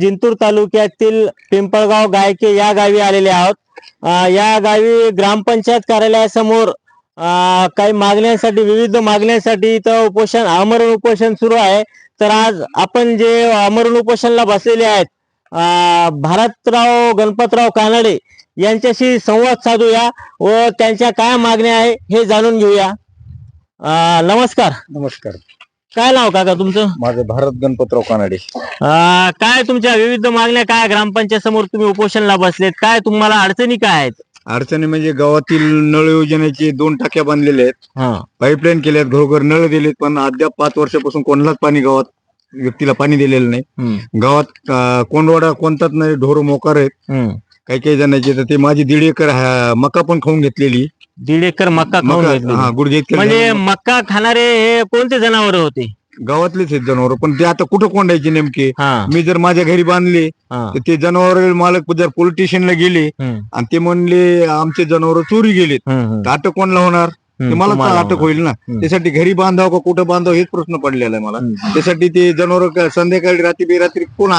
जिंतूर तालुक्यातील पिंपळगाव गायके या गावी आलेले आहोत. या गावी ग्रामपंचायत कार्यालयासमोर काही मागण्यांसाठी विविध मागण्यांसाठी इथं उपोषण आमरण उपोषण सुरू आहे. तर आज आपण जे आमरण उपोषणला बसलेले आहेत भारतराव गणपतराव कानडे यांच्याशी संवाद साधूया व त्यांच्या काय मागण्या आहे हे जाणून घेऊया. नमस्कार. नमस्कार. काय नाव काका तुमचं? माझं भारत गणपतराव कानडे. काय तुमच्या विविध मागण्या काय ग्रामपंचायत समोर तुम्ही उपोषणला बसलेत? काय तुम्हाला अडचणी काय आहेत? अडचणी म्हणजे गावातील नळ योजनेचे दोन टाक्या बांधलेल्या आहेत. हा. पाईपलाईन केल्यात घरोघर नळ दिलेत पण अद्याप पाच वर्षापासून कोणालाच पाणी गावात व्यक्तीला पाणी दिलेलं नाही. हम्म, गावात अं, कोंडवाडा कोणताच नाही ढोर मोकार आहेत. हम्म. काही काही जणांचे तर ते माझी दीड एकर हा- मका पण खाऊन घेतलेली. दीड एकर खाऊन मका. हा गुडघे इतके म्हणजे मक्का खाणारे हे कोणते जनावर होते? गावातलेच आहेत जनावर पण ते आता कुठं कोंडायचे नेमके? हा. मी जर माझ्या घरी बांधले हा. तर ते जनावर मालक जर पोलीस स्टेशनला गेले हम्म, आणि ते म्हणले आमचे जनावर चोरी गेलेत. हम्म, हम्म. तर अटक कोणला होणार? ते हम्म, मला तुम्हाला अटक होईल ना. हम्म. त्यासाठी घरी बांधावं का कुठं बांधावं हेच प्रश्न पडलेला आहे मला. हम्म. त्यासाठी ते जनावर संध्याकाळी रात्री बेरात्री कोण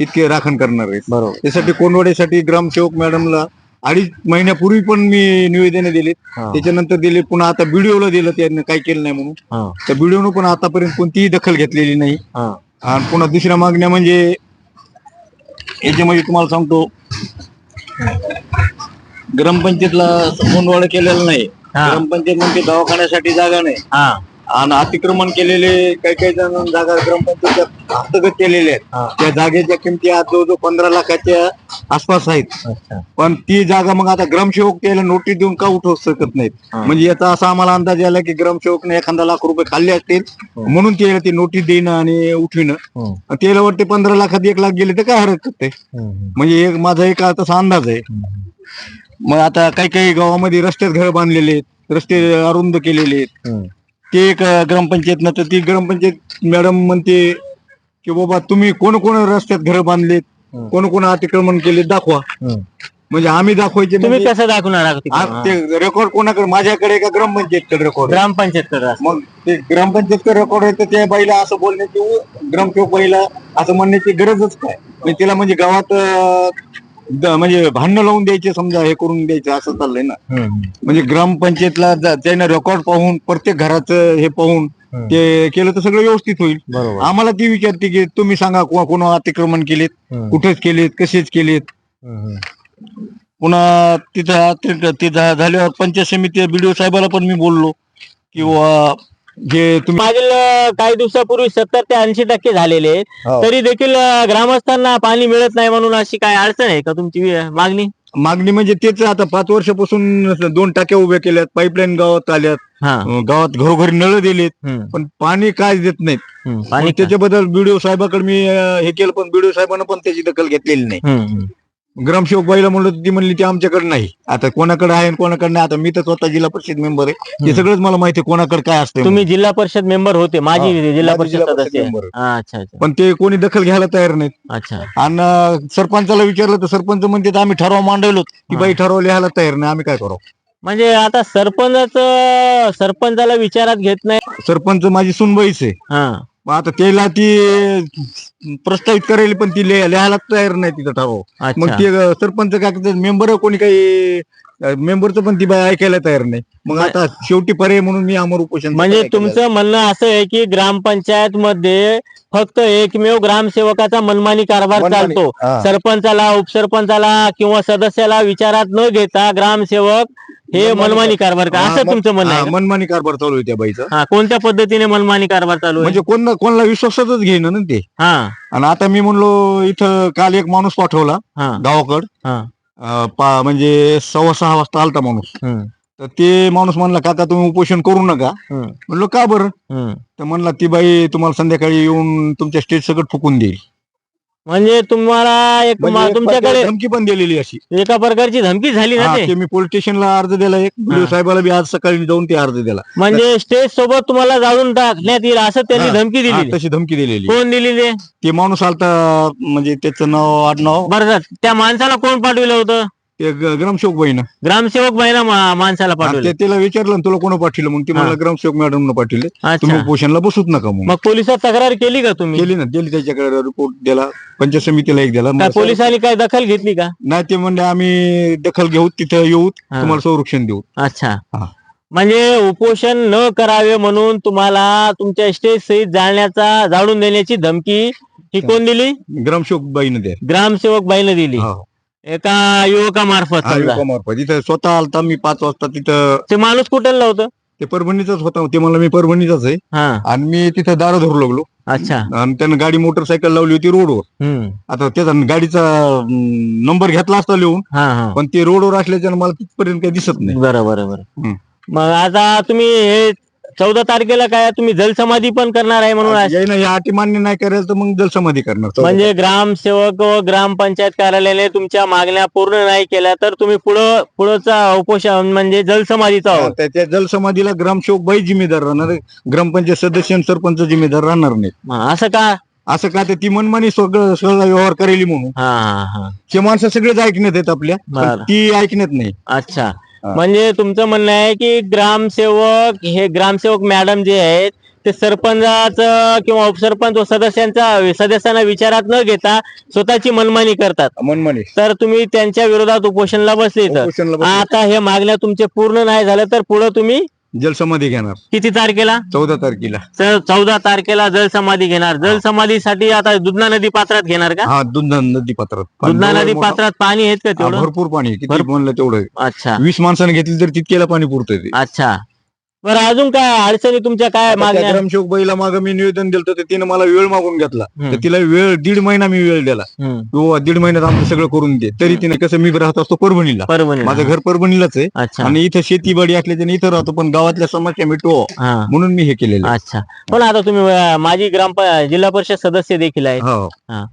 इतके राखण करणार आहे बरोबर. त्यासाठी कोंडवाडीसाठी ग्रामसेवक मॅडमला अडीच महिन्यापूर्वी पण मी निवेदन दिले. हा, त्याच्यानंतर दिले पुन्हा आता बीडीओला दिलं त्यांनी काही केलं नाही म्हणून. हा, त्या बीडीओनं पण आतापर्यंत कोणतीही दखल घेतलेली नाही. हा. आणि पुन्हा दुसऱ्या मागण्या म्हणजे याच्यामध्ये तुम्हाला सांगतो ग्रामपंचायतला कोंडवाडा केलेला नाही. हा. ग्रामपंचायत म्हणजे दवाखान्यासाठी जागा नाही. हा, आणि अतिक्रमण केलेले काही काही जण जागा ग्रामपंचायतच्या हस्तगत केलेले आहेत. हा. त्या जागेच्या किमती आज जवळजवळ पंधरा लाखाच्या आसपास आहेत. पण ती जागा मग आता ग्रामसेवक त्याला नोटीस देऊन का उठवू शकत नाहीत. हा. म्हणजे याचा असा आम्हाला अंदाज आला की ग्रामसेवकने एखादा लाख रुपये खाल्ले असतील म्हणून त्याला ती नोटीस देणं आणि उठविणं. आणि त्याला वाटते पंधरा लाखात एक लाख गेले तर काय हरकत आहे? हम्म, म्हणजे एक माझा एक तसा अंदाज आहे. मग आता काही काही गावामध्ये रस्त्यात घर बांधलेले आहेत रस्ते अरुंद केलेले आहेत. ते एक ग्रामपंचायत तर ती ग्रामपंचायत मॅडम म्हणते की बाबा तुम्ही कोण कोण रस्त्यात घर बांधलेत. कोण कोण अतिक्रमण केले दाखवा. म्हणजे आम्ही दाखवायचे तुम्ही म्हणजे कसं दाखवणार आहात तिकडं? आज ते रेकॉर्ड कोणाकडे माझ्याकडे का ग्रामपंचायतकडे रेकॉर्ड ग्रामपंचायत कडे असतं. मग ते ग्रामपंचायतकडे रेकॉर्ड आहे तर त्या बाईला असं बोलण्याची उ- ग्रामसेवक बाईला असं म्हणण्याची गरजच काय म्हणजे तिला म्हणजे गावात अं, द- म्हणजे भांडणं लावून द्यायचे समजा हे करून द्यायचं असं चाललंय ना. म्हणजे ग्रामपंचायतला ज- त्याने रेकॉर्ड पाहून प्रत्येक घराचं हे पाहून. ते केलं तर सगळं व्यवस्थित होईल. बरोबर. आम्हाला ती विचारते की तुम्ही सांगा कोण कोण अतिक्रमण केलेत? हम्म, कुठेच केलेत? कसेच केलेत? हम्म, पुन्हा तिथं तिथं झाल्यावर पंचायत समिती बीडीओ साहेबाला पण मी बोललो किंवा जे तुम्ही मागील अं, काही दिवसापूर्वी सत्तर ते ऐंशी टक्के झालेले आहेत. हो. तरी देखील अं, ग्रामस्थांना पाणी मिळत नाही म्हणून अशी काय अडचण आहे का तुमची अं, मागणी? मागणी म्हणजे तेच आता पाच वर्षापासून दोन टाक्या उभ्या केल्यात पाईपलाईन गावात आल्यात. हा. अं, गावात घरोघरी नळ दिलेत हम्म, पण पाणी काय देत नाहीत. हम्म, मग पाणी त्याच्याबद्दल बीडीओ साहेबाकडे मी अं, हे केलं पण बीडीओ साहेबांना पण त्याची दखल घेतलेली नाही. हम्म, हम्म. ग्रामसेवक बाईला म्हणलं ती म्हणली ती आमच्याकडे नाही. आता कोणाकडे आहे आणि कोणाकडे नाही. आता मी तर स्वतः जिल्हा परिषद मेंबर आहे. ते सगळंच मला माहिती आहे कोणाकडे काय असते तुम्ही जिल्हा परिषद मेंबर होते माझी हा, जिल्हा परिषद सदस्य आहे. member आहे. हा, अच्छा अच्छा. पण ते कोणी दखल घ्यायला तयार नाहीत. अच्छा. आणि सरपंचाला विचारलं तर सरपंच म्हणते आम्ही ठराव मांडवलो. की हा. बाई ठराव लिहायला तयार नाही. आम्ही काय करू म्हणजे आता सरपंच सरपंचाला विचारात घेत नाही. सरपंच माझी सुनबाईच आहे. हा. मग आता त्याला ती प्रस्तावित करायला पण ती लिह- लिहायला तयार नाही तिथं ठराव. मग ते सरपंच काय करतात मेंबर कोणी काही मेंबरचं पण ती बाई ऐकायला तयार नाही. मग आता शेवटी पर्याय म्हणून मी अमर उपोषण म्हणजे तुमचं म्हणणं असं आहे की ग्रामपंचायत मध्ये फक्त एकमेव ग्रामसेवकाचा मनमानी कारभार मनमानी, चालतो. हा. सरपंचाला उपसरपंचाला किंवा सदस्याला विचारात न घेता ग्रामसेवक हे मनमानी मनमानी कारभार का असं तुमचं म्हणणं आहे का? मनमानी कारभार चालू आहे त्या बाईचा. हा कोणत्या पद्धतीने मनमानी कारभार चालू आहे? म्हणजे कोण कोणाला विश्वासातच घेणं ना ते. हा. आणि आता मी म्हणलो इथं काल एक माणूस पाठवला हा. गावाकड. हा. अं, पा- म्हणजे सव्वा सहा वाजता आलता माणूस. हम्म, तर ते माणूस म्हणला काका तुम्ही उपोषण करू नका. हम्म, म्हणलो का बरं? हम्म. तर म्हणला ती बाई तुम्हाला संध्याकाळी येऊन तुमच्या स्टेज सगळं फुकून देईल. म्हणजे तुम्हाला एक म्हणजे मा- एक तुमच्याकडे धमकी पण दिलेली अशी. एका प्रकारची धमकी झाली ना हा, ते? ते मी पोलीस स्टेशनला अर्ज दिला एक. व्हिडिओ साहेबाला बी आज सकाळी जाऊन ते अर्ज दिला. म्हणजे स्टेज सोबत तुम्हाला जाळून टाकण्यात येईल असं त्यांनी हा, धमकी हा, दिली तशी धमकी दिलेली. कोण दिली ते ते माणूस आलता म्हणजे त्याचं नाव आडनाव. बरं. त्या माणसाला कोण पाठविलं होतं? ते ग- ग्रामसेवक बाईनं ग्रामसेवक मा- माणसाला पाठवले. तिला विचारलं ना तुला कोण पाठवलं? मग ती. मला ग्रामसेवक मॅडम पाठवले. तुम्ही अच्छा उपोषणला बसूच नका मग. मग पोलिसात तक्रार केली का तुम्ही? केली ना. दिली त्याच्याकडे रिपोर्ट दिला. पंचायत समितीला एक दिला. काय मला पोलिसांनी काय दखल घेतली का? नाही ते म्हणले आम्ही दखल घेऊ तिथं येऊ हा. तुम्हाला संरक्षण देऊ. अच्छा. हा. म्हणजे उपोषण न करावे म्हणून तुम्हाला तुमच्या स्टेज सहित जाळण्याचा जाळून देण्याची धमकी ही कोण दिली? ग्रामसेवक बाईनं द्या. ग्रामसेवक बाईने दिली. हा. एका युवकामार्फत हा, समजा. युवकामार्फत. इथं स्वतः आलता मी पाच वाजता तिथं ते माणूस कुठं होतं? ते परभणीचाच होता. ते मला मी परभणीचाच आहे. हा. आणि मी तिथं दारा धरू लागलो. अच्छा. आणि त्यानं गाडी मोटरसायकल लावली होती रोडवर. हम्म. आता त्याचा गाडीचा नंबर घेतला असता लिहून. हा हा. पण ते रोडवर असल्याच्यानं मला तिथपर्यंत काही दिसत नाही. बरं बरं बरं. हम्म. मग आता तुम्ही हे चौदा तारखेला काय तुम्ही जलसमाधी पण करणार आहे म्हणून आज- यायनं या अटी मान्य नाही करायला तर मग जलसमाधी करणार. म्हणजे ग्रामसेवक व ग्रामपंचायत कार्यालयाने तुमच्या मागण्या पूर्ण नाही केल्या तर तुम्ही पुढं पुढचा उपोषण म्हणजे जलसमाधीचा हा, आहोत. त्या जलसमाधीला ग्रामसेवक बाई जिम्मेदार राहणार आहे. ग्रामपंचायत सदस्य आणि सरपंच जिम्मेदार राहणार नाही असं का? असं का? ते ती मनमानी सगळं सगळा व्यवहार करेली म्हणून. हा हा हा. ते माणसं सगळेच ऐकण्यात आहेत आपल्या पण बरं. ती ऐकण्यात नाही. अच्छा. म्हणजे तुमचं म्हणणं आहे की ग्रामसेवक हे ग्रामसेवक मॅडम जे आहेत ते सरपंचाचं किंवा उपसरपंच व सदस्यांचा सदस्यांना विचारात न घेता स्वतःची मनमानी करतात. मनमानी. तर तुम्ही त्यांच्या विरोधात उपोषणला बसले उपोषणला बसले. आता हे मागण्या तुमचे पूर्ण नाही झाल्या तर पुढे तुम्ही जलसमाधी घेणार. किती तारखेला? चौदा तारखेला. तर चौदा तारखेला जलसमाधी घेणार. जलसमाधीसाठी आता दुधना नदी पात्रात घेणार का? हा दुधना नदी पात्रात. दुधना नदी मोठा- पात्रात पाणी आहेत का हा, तेवढं? भरपूर पाणी आहे. किती. म्हणलं तेवढं. आहे. अच्छा. वीस माणसाने घेतली तर तितक्याला पाणी पुरतंय ते. अच्छा. बरं अजून काय अडचणी तुमच्या काय मागण्या? ग्रामसेवक बाईला माग मी निवेदन दिलं तर तिने मला वेळ मागून घेतला. तर तिला वेळ दीड महिना मी वेळ दिला. किंवा दीड महिन्यात आमचं सगळं करून दे. तरी तिने कसं मी राहत असतो परभणीला. परभणी माझं घर परभणीलाच आहे. अच्छा. आणि इथं शेतीबाडी असल्याच्याने इथं राहतो पण गावातल्या समस्या मिटो हा. म्हणून मी हे केलेलं आहे. अच्छा. पण आता तुम्ही माजी ग्राम जिल्हा परिषद सदस्य देखील आहेत. हो. हा.